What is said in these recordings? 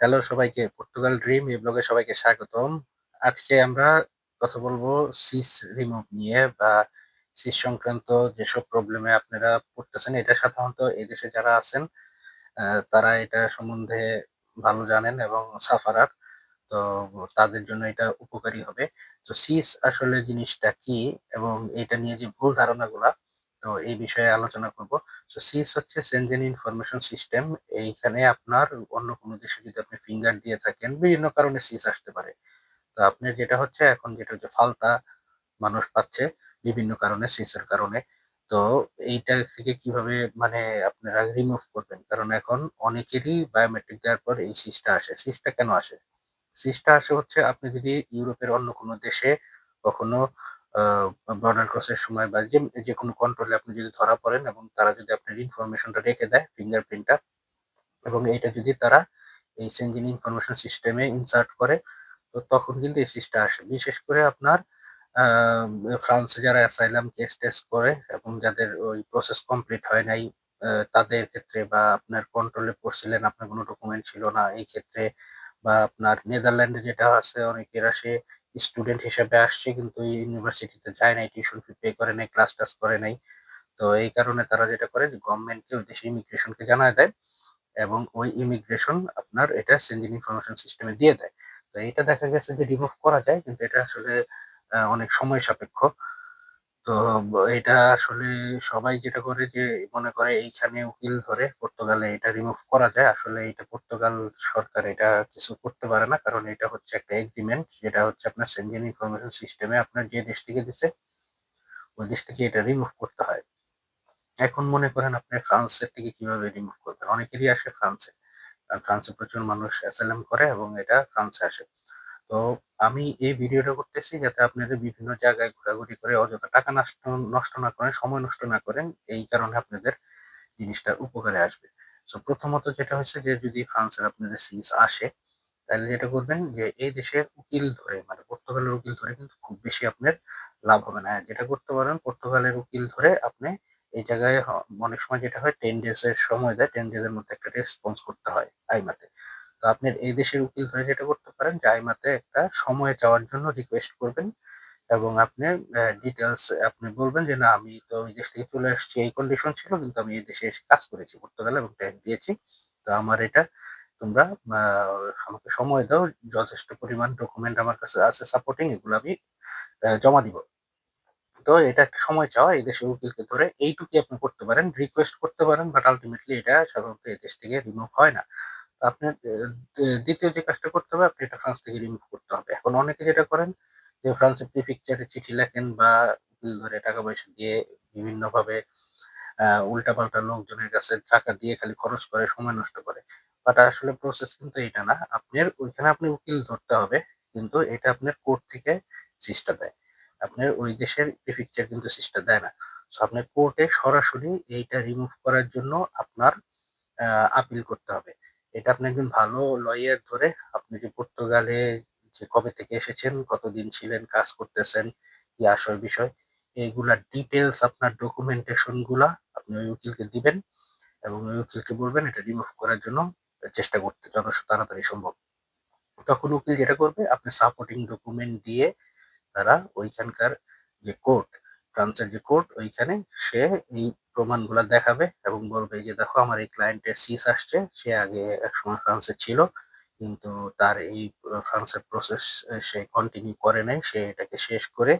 Hello সবাইকে, Portugal dream এই ব্লগে সবাইকে স্বাগতম। আজকে আমরা কথা বলব সিস রিমুভ নিয়ে বা সিস সংক্রান্ত যেসব প্রবলেমে আপনারা পড়তেছেন এটা সাধারণত এদেশে যারা আছেন তারা এটা সম্বন্ধে ভালো জানেন এবং সাফারার। তো তাদের জন্য এটা উপকারী হবে। তো সিস আসলে জিনিসটা কি এবং এটা নিয়ে যে ভুল ধারণাগুলা তো এই বিষয়ে আলোচনা করব। সো সিস হচ্ছে সেনজেন ইনফরমেশন সিস্টেম। এইখানে আপনার অন্য কোনো দেশে যদি আপনি ফিঙ্গার দিয়ে থাকেন, বিভিন্ন কারণে সিস আসতে পারে। তো আপনার যেটা হচ্ছে এখন যেটা হচ্ছে ফালতা মানুষ পাচ্ছে বিভিন্ন কারণে সিসের কারণে। তো এইটা থেকে কীভাবে মানে আপনারা রিমুভ করবেন? কারণ এখন অনেকেরই বায়োমেট্রিক দেওয়ার পর এই সিসটা আসে। সিসটা কেন আসে? সিসটা আসে হচ্ছে আপনি যদি ইউরোপের অন্য কোনো দেশে কখনো বর্ডার ক্রসের সময় বা যে যেকোনো কন্ট্রোলে আপনি যদি ধরা পড়েন এবং তারা যদি আপনার ইনফরমেশনটা রেখে দেয় ফিঙ্গারপ্রিন্টটা এবং এইটা যদি তারা এই সেনজেন ইনফরমেশন সিস্টেমে ইনসার্ট করে তো তখন কিন্তু এই সিসটা আসে। বিশেষ করে আপনার ফ্রান্সে যারা অ্যাসাইলাম কেস টেস্ট করে এবং যাদের ওই প্রসেস কমপ্লিট হয় নাই তাদের ক্ষেত্রে বা আপনার কন্ট্রোলে পড়ছিলেন, আপনার কোনো ডকুমেন্ট ছিল না এই ক্ষেত্রে বা আপনার নেদারল্যান্ডে যেটা আছে অনেকের আসে স্টুডেন্ট হিসেবে আসছে কিন্তু ইউনিভার্সিটিতে যায় নাই, টিউশন ফি পে করে নাই, ক্লাস-টাস করে নাই। তো এই কারণে তারা যেটা করে যে গভর্নমেন্টকে ওই দেশের ইমিগ্রেশনকে জানায় দেয় এবং ওই ইমিগ্রেশন আপনার এটা সেনজেন ইনফরমেশন সিস্টেমে দিয়ে দেয়। তো এটা দেখা গেছে যে রিমুভ করা যায় কিন্তু এটা আসলে অনেক সময় সাপেক্ষ। তো এটা আসলে সবাই যেটা করে যে মনে করে এইখানে উকিল ধরে পর্তুগালে এটা রিমুভ করা যায়। আসলে এটা পর্তুগাল সরকার এটা কিছু করতে পারে না। কারণ এটা হচ্ছে একটা এগ্রিমেন্ট যেটা হচ্ছে আপনার সেনজেন ইনফরমেশন সিস্টেমে আপনার যে দেশ থেকে দিছে, ওই দেশ থেকে এটা রিমুভ করতে হয়। এখন মনে করেন আপনি ফ্রান্সের থেকে কীভাবে রিমুভ করবেন? অনেকেরই আসে ফ্রান্সে। ফ্রান্সে প্রচুর মানুষ অ্যাসাইলাম করে এবং এটা ফ্রান্সে আসে। তো আমি এই ভিডিওটা করতেছি যাতে আপনাদের বিভিন্ন জায়গায় ঘোরাঘুরি করে অযথা টাকা নষ্ট নষ্ট না করেন, সময় নষ্ট না করেন। এই কারণে আপনাদের জিনিসটা উপকারে আসবে। সো প্রথমত যেটা হচ্ছে যে যদি ফ্রান্সের আপনাদের সিস আসে, তাহলে যেটা করবেন যে এই দেশের উকিল ধরে মানে পর্তুগালের উকিল ধরে কিন্তু খুব বেশি আপনার লাভ হবে না। যেটা করতে পারেন পর্তুগালের উকিল ধরে আপনি এই জায়গায় অনেক সময় যেটা হয় টেন ডেজ এর সময় দেয়। টেন ডেজ এর মধ্যে একটা রেসপন্স করতে হয় আইমাতে। তো আপনি এই দেশের উকিল ধরে যেটা করতে পারেন যে আইমাতে একটা সময় চাওয়ার জন্য রিকোয়েস্ট করবেন এবং আপনি অ্যা ডিটেইলস আপনি বলবেন যে, "না আমি তো ওই দেশ থেকে চলে আসছি এই কন্ডিশন ছিল কিন্তু আমি এই দেশে এসে কাজ করেছি পর্তুগালে এবং ট্যাক্স দিয়েছি। তো আমার এটা তোমরা আমাকে সময় দাও। যথেষ্ট পরিমাণ ডকুমেন্ট আমার কাছে আছে সাপোর্টিং এগুলো আমি জমা দিব।" তো এটা একটা সময় চাওয়া এই দেশের উকিলকে ধরে এইটুকুই আপনি করতে পারেন। রিকোয়েস্ট করতে পারেন বাট আলটিমেটলি এটা সাধারণত এই দেশ থেকে রিমুভ হয় না। আপনার দ্বিতীয় যে কাজটা করতে হবে, আপনি এটা ফ্রান্স থেকে রিমুভ করতে হবে। এখন অনেকে যেটা করেন যে ফ্রান্সের প্রিফেকচারে চিঠি লেখেন বা উকিল ধরে টাকা-পয়সা দিয়ে বিভিন্নভাবে উল্টাপাল্টা লোকজনের কাছে টাকা দিয়ে খালি খরচ করে, সময় নষ্ট করে। বাট আসলে প্রসেস কিন্তু এটা না। আপনার ওইখানে আপনি উকিল ধরতে হবে। কিন্তু এটা আপনার কোর্ট থেকে সিসটা দেয়। আপনার ওই দেশের প্রিফেকচার কিন্তু সিসটা দেয় না। সো আপনার কোর্টে সরাসরি এইটা রিমুভ করার জন্য আপনার আপিল করতে হবে। এটা আপনি একজন ভালো লয়ার ধরে আপনি যে পর্তুগালে যে কবে থেকে এসেছেন, কতদিন ছিলেন, কাজ করতেছেন, কি আসল বিষয় এইগুলা ডিটেইলস আপনার ডকুমেন্টেশনগুলা আপনি ওই উকিলকে দিবেন এবং ওই উকিলকে বলবেন এটা রিমুভ করার জন্য চেষ্টা করতে যত তাড়াতাড়ি সম্ভব। তখন উকিল যেটা করবে আপনার সাপোর্টিং ডকুমেন্ট দিয়ে তারা ওইখানকার যে কোর্ট, ফ্রান্সের যে কোর্ট ওইখানে সে এই প্রমাণগুলা দেখাবে এবং বলবে যে, "দেখো আমার এই ক্লায়েন্টের সিস আসছে। সে আগে একসময় ফ্রান্সে ছিল। কিন্তু তার এই ফ্রান্সের প্রসেস সে কন্টিনিউ করে নাই। সে এটাকে শেষ করে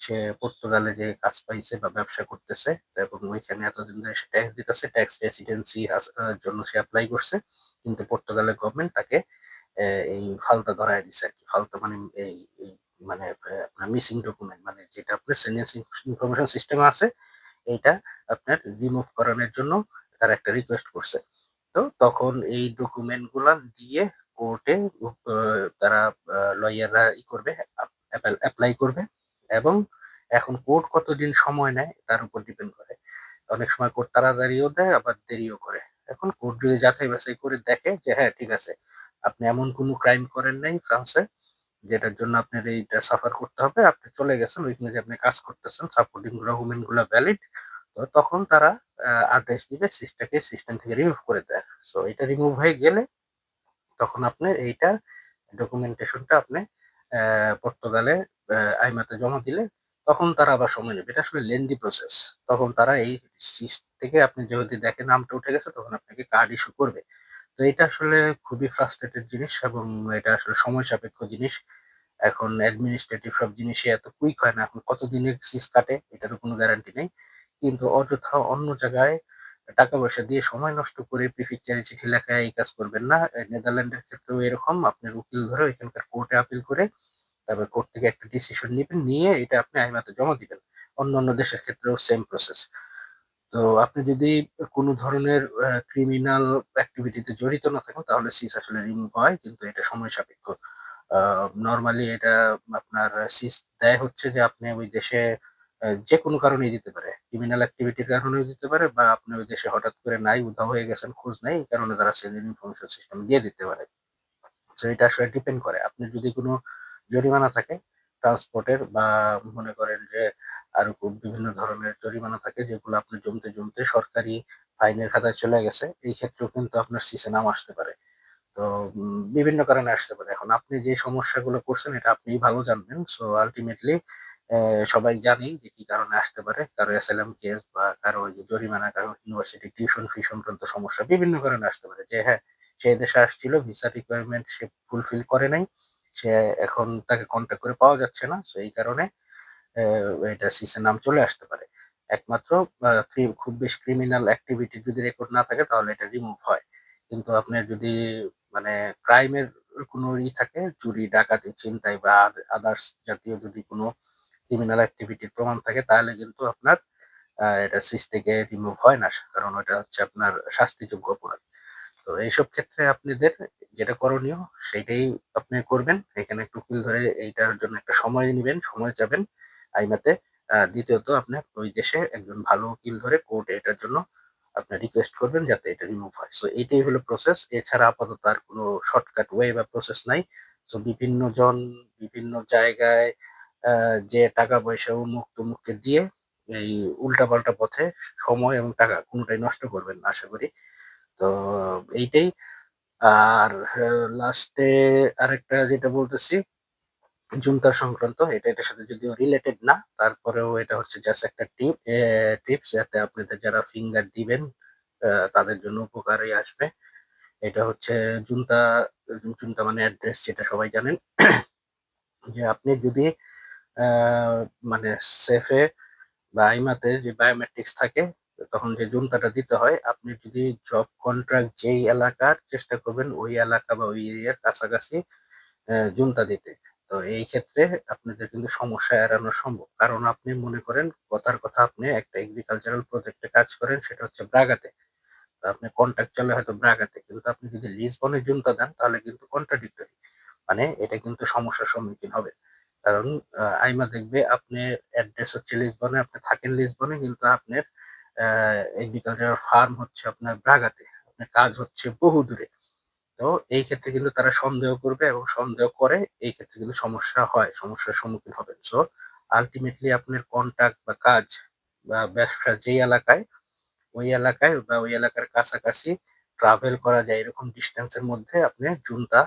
সে পর্তুগালে যে কাজ পাইছে বা ব্যবসা করতেছে এবং ওইখানে এতদিন ধরে সে ট্যাক্স দিতেছে। ট্যাক্স রেসিডেন্সি জন্য সে অ্যাপ্লাই করছে। কিন্তু পর্তুগালের গভর্নমেন্ট তাকে এই ফালতা ধরায় দিছে আর কি ফালতা মানে এই মানে আপনার মিসিং ডকুমেন্ট মানে যেটা আপনার সেন্ডেন্স ইনফরমেশন সিস্টেমে আছে, এইটা আপনার রিমুভ করানোর জন্য তার একটা রিকোয়েস্ট করছে। তো তখন এই ডকুমেন্টগুলা দিয়ে কোর্টে তারা লয়াররা ই করবে অ্যাপ্লাই করবে এবং এখন কোর্ট কতদিন সময় নেয় তার উপর ডিপেন্ড করে। অনেক সময় কোর্ট তাড়াতাড়িও দেয় আবার দেরিও করে। এখন কোর্ট যদি যাচাই-বাছাই করে দেখে যে হ্যাঁ, ঠিক আছে। আপনি এমন কোনো ক্রাইম করেন নাই ফ্রান্সে যেটার জন্য আপনার এইটা সাফার করতে হবে। আপনি চলে গেছেন ওইখানে যে আপনি কাজ করতেছেন, সাপোর্টিং ডকুমেন্টগুলা ভ্যালিড। তো তখন তারা আদেশ দিবে সিসটাকে সিস্টেম থেকে রিমুভ করে দেয়। সো এটা রিমুভ হয়ে গেলে তখন আপনি এইটা ডকুমেন্টেশনটা আপনি পর্তুগালে আইমাতে জমা দিলে তখন তারা আবার সময় নেবে। এটা আসলে লেন্দি প্রসেস। তখন তারা এই সিস থেকে আপনি যদি দেখেন নামটা উঠে গেছে তখন আপনাকে কার্ড ইস্যু করবে। তো এটা আসলে খুবই ফ্রাস্ট্রেটেড জিনিস এবং এটা আসলে সময় সাপেক্ষ জিনিস। এখন অ্যাডমিনিস্ট্রেটিভ সব জিনিসই এত কুইক হয় না। এখন কতদিনে সিস কাটে এটারও কোনো গ্যারান্টি নেই। কিন্তু অযথা অন্য জায়গায় টাকা-পয়সা দিয়ে সময় নষ্ট করে প্রিফেকচারে চিঠি লেখায় এই কাজ করবেন না। নেদারল্যান্ডের ক্ষেত্রেও এরকম আপনার উকিল ধরে এখানকার কোর্টে আপিল করে তারপর কোর্ট থেকে একটা ডিসিশন নিবেন, নিয়ে এটা আপনি আইমাতে জমা দিবেন। অন্য অন্য দেশের ক্ষেত্রেও সেম প্রসেস। তো আপনি যদি কোনো ধরনের ক্রিমিনাল অ্যাক্টিভিটিতে জড়িত না থাকেন তাহলে সিস আসলে রিমুভ হয় কিন্তু এটা সময় সাপেক্ষ। নরমালি এটা আপনার সিস দেয় হচ্ছে যে আপনি ওই দেশে আ যেকোনো কারণেই দিতে পারে। ক্রিমিনাল অ্যাক্টিভিটির কারণেও দিতে পারে বা আপনি ওই দেশে হঠাৎ করে নাই, উধাও হয়ে গেছেন, খোঁজ নাই। এই কারণে তারা সেলিং ইনফরমেশন সিস্টেম দিয়ে দিতে পারে। তো এটা আসলে ডিপেন্ড করে। আপনি যদি কোনো জরিমানা থাকে ট্রান্সপোর্টের বা মনে করেন যে আরও বিভিন্ন ধরনের জরিমানা থাকে যেগুলো আপনি জমতে, জমতে সরকারি ফাইনের খাতায় চলে গেছে। এই ক্ষেত্রেও কিন্তু আপনার সিসে নাম আসতে পারে। তো বিভিন্ন কারণে আসতে পারে। এখন আপনি যে সমস্যাগুলো করছেন এটা আপনিই ভালো জানবেন। সো আলটিমেটলি সবাই জানি যে কি কারণে আসতে পারে। কারও অ্যাসাইলাম কেস বা কারও ওই জরিমানা, কারও ইউনিভার্সিটি টিউশন ফি সংক্রান্ত সমস্যা বিভিন্ন কারণে আসতে পারে। যে হ্যাঁ, সে দেশে আসছিল ভিসা রিকোয়ারমেন্ট সে ফুলফিল করে নাই। সে এখন তাকে কনট্যাক্ট করে পাওয়া যাচ্ছে না। সো এই কারণে এটা সিসে নাম চলে আসতে পারে। একমাত্র খুব বেশি ক্রিমিনাল অ্যাক্টিভিটি যদি রেকর্ড না থাকে তাহলে এটা রিমুভ হয়। কিন্তু আপনার যদি মানে ক্রাইম এর কোনো ই থাকে, চুরি, ডাকাতি, ছিনতাই বা আদ আদার্স জাতীয় যদি কোনো ক্রিমিনাল অ্যাক্টিভিটির প্রমাণ থাকে তাহলে কিন্তু আপনার এটা সিস থেকে রিমুভ হয় না। কারণ ওটা হচ্ছে আপনার শাস্তিযোগ্য অপরাধ। তো এইসব ক্ষেত্রে আপনাদের যেটা করণীয় সেইটাই আপনি করবেন। এখানে একটু উকিল ধরে এইটার জন্য একটা সময় নিবেন, সময় চাবেন আইমাতে। দ্বিতীয়ত আপনার ওই দেশে একজন ভালো উকিল ধরে কোর্টে এটার জন্য আপনার রিকোয়েস্ট করবেন যাতে এটা রিমুভ হয়। সো এইটাই হলো প্রসেস। এছাড়া আপাতত আর কোনো শর্টকাট ওয়ে বা প্রসেস নাই। সো বিভিন্ন জন বিভিন্ন জায়গায় যে টাকা-পয়সা অমুক-তমুককে দিয়ে এই উল্টাপাল্টা পথে সময় এবং টাকা কোনটাই নষ্ট করবেন আশা করি। তো এইটাই। আর হ্যাঁ লাস্টে আরেকটা যেটা বলতেছি, জুনতার সংক্রান্ত, এটা, এটার সাথে যদিও রিলেটেড না। তারপরেও এটা হচ্ছে জাস্ট একটা টিপ টিপস যাতে আপনাদের যারা ফিঙ্গার দিবেন তাদের জন্য উপকারে আসবে। এটা হচ্ছে জুনতা জুনতা মানে অ্যাড্রেস যেটা সবাই জানেন। যে আপনি যদি মানে সেফে বা আইমাতে যে বায়োমেট্রিক্স থাকে তখন যে জুনতাটা দিতে হয়, আপনি যদি জব কন্ট্রাক্ট যেই এলাকার চেষ্টা করবেন ওই এলাকা বা ওই এরিয়ার কাছাকাছি জুনতা দিতে। তো এই ক্ষেত্রে আপনাদের কিন্তু সমস্যা এড়ানো সম্ভব। কারণ আপনি মনে করেন কথার কথা আপনি একটা এগ্রিকালচারাল প্রজেক্টে কাজ করেন সেটা হচ্ছে ব্রাগাতে। আপনি কন্ট্রাক্ট চলে হয়তো ব্রাগাতে। কিন্তু আপনি যদি লিসবনে জুনতা দেন তাহলে কিন্তু কন্ট্রাডিক্টরি। মানে এটা কিন্তু সমস্যার সম্মুখীন হবে কারণ আইমা দেখবে আপনি অ্যাড্রেস হচ্ছে লিসবনে, আপনি থাকেন লিসবনে কিন্তু আপনার এগ্রিকালচারাল ফার্ম হচ্ছে আপনার ব্রাগাতে। আপনার কাজ হচ্ছে বহু দূরে। তো এই ক্ষেত্রে কিন্তু তারা সন্দেহ করবে এবং সন্দেহ করে এই ক্ষেত্রে কিন্তু সমস্যা হয়, সমস্যার সম্মুখীন হবেন। সো আলটিমেটলি আপনার কন্টাক্ট বা কাজ বা ব্যবসা যেই এলাকায়, ওই এলাকায় বা ওই এলাকার কাছাকাছি ট্রাভেল করা যায় এরকম ডিসট্যান্স এর মধ্যে আপনি জুনতা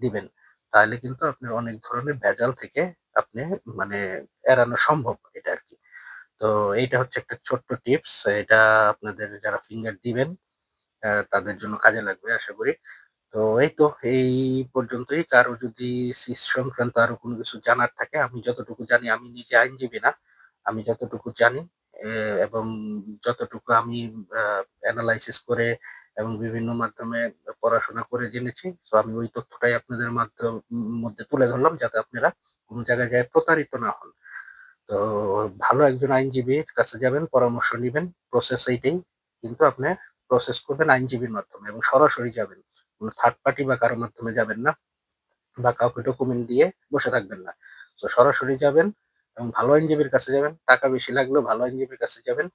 দিবেন। তাহলে কিন্তু আপনার অনেক ধরনের ভেজাল থেকে আপনি মানে এড়ানো সম্ভব এটা আরকি। তো এইটা হচ্ছে একটা ছোট্ট টিপস। এটা আপনাদের যারা ফিঙ্গার দিবেন তাদের জন্য কাজে লাগবে আশা করি। তো এই তো, এই পর্যন্তই। কারও যদি সিস সংক্রান্ত আরও কোনো কিছু জানার থাকে, আমি যতটুকু জানি, আমি নিজে আইনজীবী না। আমি যতটুকু জানি এবং যতটুকু আমি, আ এনালাইসিস করে এবং বিভিন্ন মাধ্যমে পড়াশোনা করে জেনেছি। তো আমি ওই তথ্যটাই আপনাদের মাধ্যম, মধ্যে তুলে ধরলাম, যাতে আপনারা কোনো জায়গায় যায় প্রতারিত না হন। তো ভালো একজন আইনজীবীর কাছে যাবেন, পরামর্শ নেবেন প্রসেস এইটাই। কিন্তু আপনি প্রসেস করবেন আইনজীবীর মাধ্যমে এবং সরাসরি যাবেন। কোনো থার্ড পার্টি বা কারোর মাধ্যমে যাবেন না। বা কাউকে ডকুমেন্ট দিয়ে বসে থাকবেন না। তো সরাসরি যাবেন এবং ভালো আইনজীবীর কাছে যাবেন। টাকা বেশি লাগলেও ভালো আইনজীবীর কাছে যাবেন।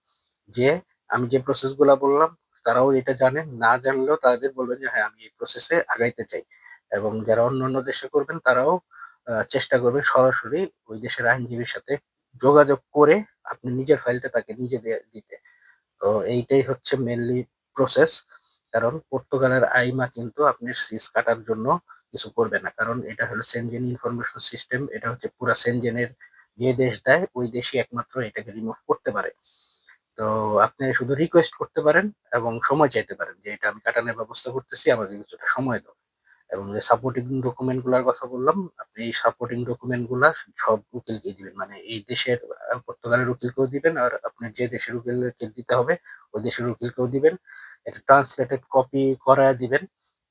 যেয়ে আমি যে প্রসেসগুলা বললাম তারাও এটা জানেন। না জানলেও তাদের বলবেন যে, "হ্যাঁ, আমি এই প্রসেসে আগাইতে চাই।" এবং যারা অন্য অন্য দেশে করবেন তারাও চেষ্টা করবেন সরাসরি ওই দেশের আইনজীবীর সাথে যোগাযোগ করে আপনি নিজের ফাইলটা তাকে নিজে দিতে। তো এইটাই হচ্ছে মেইনলি প্রসেস। কারণ পর্তুগালের আইমা কিন্তু আপনি সিস কাটার জন্য কিছু করবে না। কারণ এটা হলো সেনজেন ইনফরমেশন সিস্টেম। এটা হচ্ছে পুরা সেনজেনের যে দেশ দেয়, ওই দেশই একমাত্র এটাকে রিমুভ করতে পারে। তো আপনি শুধু রিকোয়েস্ট করতে পারেন এবং সময় চাইতে পারেন যে এটা আমি কাটানোর ব্যবস্থা করতেছি, আমাকে কিছুটা সময় দাও। এবং যে সাপোর্টিং ডকুমেন্টগুলার কথা বললাম, আপনি এই সাপোর্টিং ডকুমেন্টগুলা সব উকিলকেই দিবেন। মানে এই দেশের পর্তুগালের উকিলকেও দিবেন আর আপনি যে দেশের উকিলকে দিতে হবে ওই দেশের উকিলকেও দিবেন। এটা ট্রান্সলেটেড কপি করায়া দিবেন।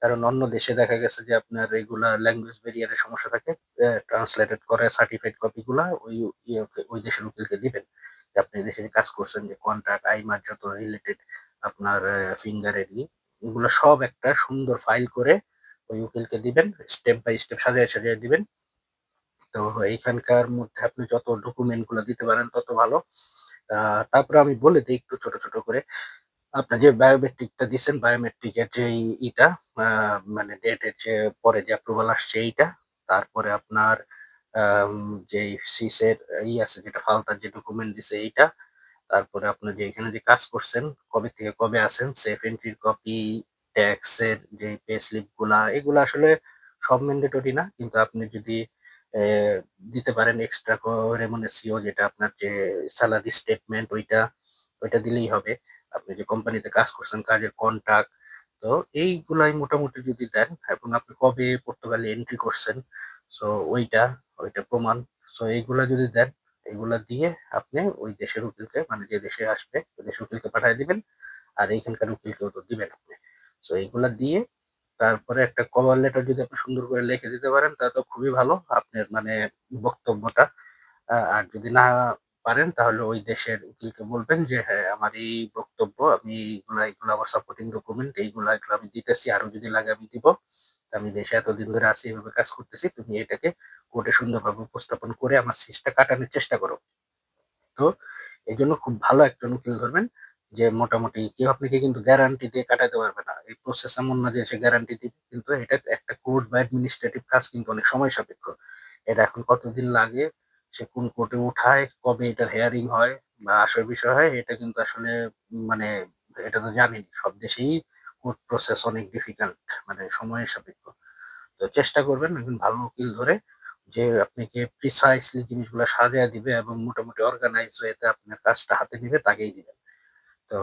কারণ অন্য দেশে দেখা গেছে যে আপনার এগুলা ল্যাঙ্গুয়েজ ব্যারিয়ার এর সমস্যা থাকে। ট্রান্সলেটেড করে সার্টিফাইড কপি গুলা ওই ইয়েকে ওই দেশের উকিলকে দিবেন। যে আপনি দেশে কাজ করছেন যে কন্ট্রাক্ট, আইমার যত রিলেটেড আপনার ফিঙ্গারের ইয়ে এগুলো সব একটা সুন্দর ফাইল করে ওই উকিলকে দিবেন। স্টেপ বাই স্টেপ সাজায়, সাজায় দিবেন। তো এইখানকার মধ্যে আপনি যত ডকুমেন্টগুলা দিতে পারেন তত ভালো। তারপরে আমি বলে দিই একটু ছোট, ছোট করে। আপনার যে বায়োমেট্রিকটা দিছেন, বায়োমেট্রিকের যে ইটা মানে ডেটের যে পরে যে অ্যাপ্রুভাল আসছে এইটা। তারপরে আপনার যেই সিসের ই আছে যেটা ফালতার যে ডকুমেন্ট দিছে এইটা। তারপরে আপনার যে এখানে যে কাজ করছেন, কবে থেকে কবে আছেন, সেফ এন্ট্রির কপি, ট্যাক্সের যে পে স্লিপগুলা, এগুলা আসলে সব ম্যান্ডেটরি না। কিন্তু আপনি যদি দিতে পারেন এক্সট্রা রেমুনেসিও যেটা আপনার যে স্যালারি স্টেটমেন্ট ওইটা, ওইটা দিলেই হবে। আপনি যে কোম্পানিতে কাজ করছেন, কাজের কন্ট্রাক্ট। তো এইগুলাই মোটামুটি যদি দেন এবং আপনি কবে পর্তুগালে এন্ট্রি করছেন, সো ওইটা, ওইটা প্রমাণ। সো এইগুলা যদি দেন, এগুলা দিয়ে আপনি ওই দেশের উকিলকে মানে যে দেশে আসবে ওই দেশের উকিলকে পাঠিয়ে দিবেন। আর এইখানকার উকিলকেও তো দিবেন আপনি। সো এইগুলা দিয়ে তারপরে একটা কভার লেটার যদি আপনি সুন্দর করে লিখে দিতে পারেন তা তো খুবই ভালো। আপনার মানে বক্তব্যটা। আর যদি না পারেন তাহলে ওই দেশের উকিলকে বলবেন যে, "হ্যাঁ, আমার এই বক্তব্য আমি এইগুলা, এইগুলা আমার সাপোর্টিং ডকুমেন্ট এইগুলা, এগুলো আমি দিতেছি। আরও যদি লাগে আমি দিব। আমি দেশে এতদিন ধরে আছি, এভাবে কাজ করতেছি। তুমি এটাকে কোর্টে সুন্দরভাবে উপস্থাপন করে আমার সিসটা কাটানোর চেষ্টা করো।" তো এই জন্য খুব ভালো একজন উকিল ধরবেন যে মোটামুটি কেউ আপনাকে কিন্তু গ্যারান্টি দিয়ে কাটাতে পারবে না। এই প্রসেস এমন না যে সে গ্যারান্টি দিবে। কিন্তু এটা একটা কোর্ট বা অ্যাডমিনিস্ট্রেটিভ কাজ কিন্তু অনেক সময় সাপেক্ষ। এটা এখন কতদিন লাগে, সে কোন কোর্টে উঠায়, কবে এটার হেয়ারিং হয় বা আসার বিষয় হয় এটা কিন্তু আসলে মানে এটা তো জানেনই সব দেশেই কোর্ট প্রসেস অনেক ডিফিকাল্ট মানে সময় সাপেক্ষ। তো চেষ্টা করবেন একজন ভালো উকিল ধরে যে আপনাকে প্রিসাইজলি জিনিসগুলো সাজায় দিবে এবং মোটামুটি অর্গানাইজ ওয়েতে আপনার কাজটা হাতে নিবে তাকেই দিবেন। তো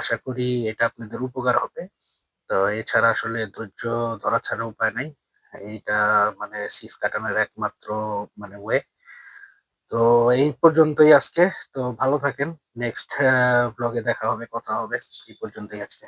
আশা করি এটা আপনাদের উপকার হবে। তো এছাড়া আসলে ধৈর্য ধরা ছাড়া উপায় নাই। এইটা মানে সিস কাটানোর একমাত্র মানে ওয়ে। তো এই পর্যন্তই আজকে। তো ভালো থাকেন। নেক্সট ব্লগে দেখা হবে, কথা হবে। এই পর্যন্তই আজকে।